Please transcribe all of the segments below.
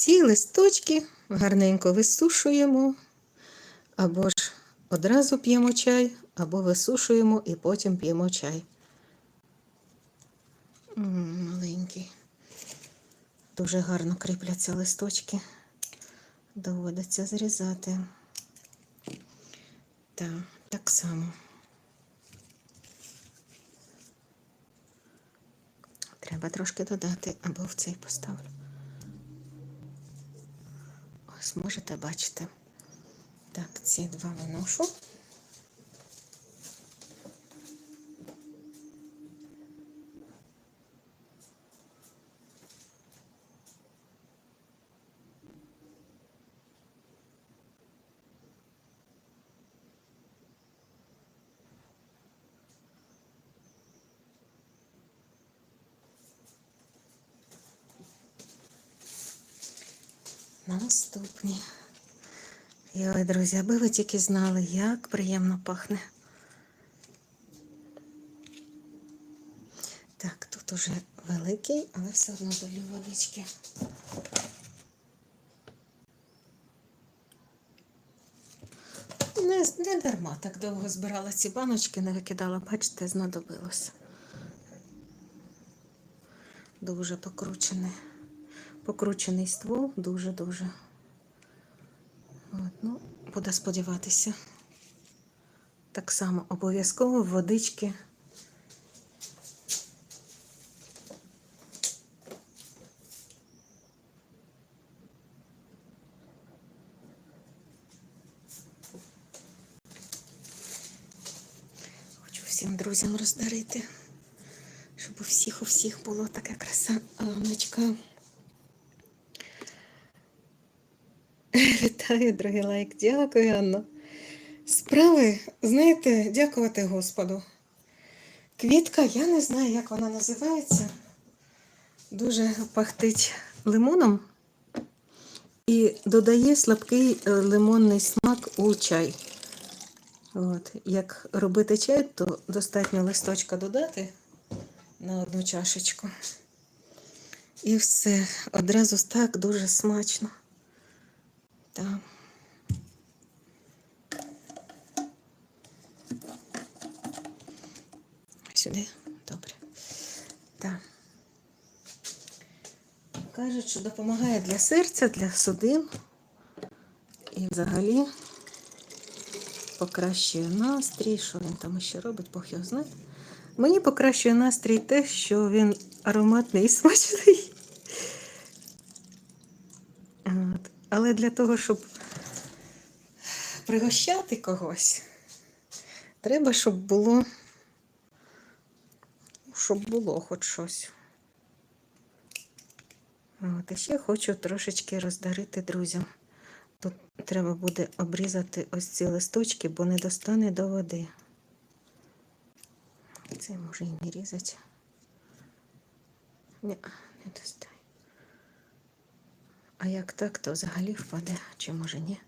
Всі листочки гарненько висушуємо, або ж одразу п'ємо чай, або висушуємо і потім п'ємо чай. М, Маленький. Дуже гарно кріпляться листочки. Доводиться зрізати. Так, так само. Треба трошки додати, або в цей поставлю. Можете бачити. Так, ці два виношу. Наступні. І ой, друзі, аби ви тільки знали, як приємно пахне. Так, тут уже великий, але все одно долю водички. Не, не дарма так довго збирала ці баночки, не викидала, бачите, знадобилося. Дуже покручений. Покручений ствол, дуже-дуже. Ну, буду сподіватися. Так само обов'язково водички. Хочу всім друзям роздарити, щоб у всіх у всіх було така краса Анночка. Вітаю, дорогий лайк. Дякую, Анна. Справи, знаєте, дякувати Господу. Квітка, я не знаю, як вона називається. Дуже пахтить лимоном і додає слабкий е, лимонний смак у чай. От. Як робити чай, то достатньо листочка додати на одну чашечку. І все. Одразу так дуже смачно. Так. Сюди. Добре. Так. Кажуть, що допомагає для серця, для судин. І взагалі покращує настрій. Що він там ще робить, Бог його знає. Мені покращує настрій те, що він ароматний і смачний. От. Але для того, щоб пригощати когось, треба, щоб було, щоб було хоч щось. От, і ще хочу трошечки роздарити друзям. Тут треба буде обрізати ось ці листочки, бо не достане до води. Це може і не різати. Ні, не достане. А як так, то взагалі впаде, чи може ні?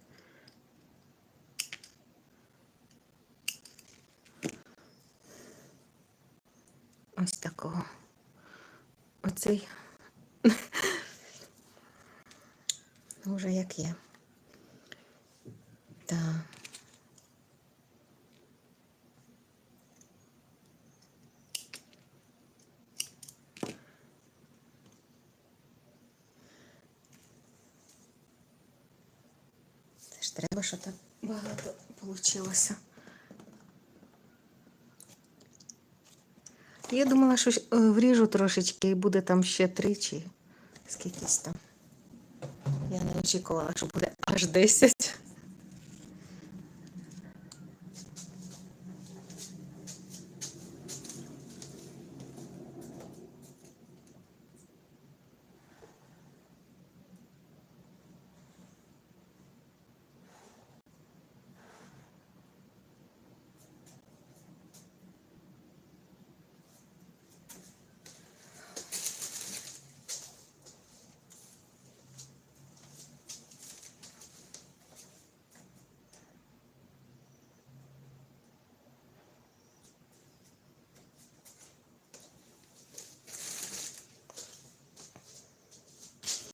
Ось такого. Оцей. Ну, Вже як є. Так. Треба, що так багато вийшло. Я думала, що е, вріжу трошечки і буде там ще три чи скількись там. Я не очікувала, що буде аж 10.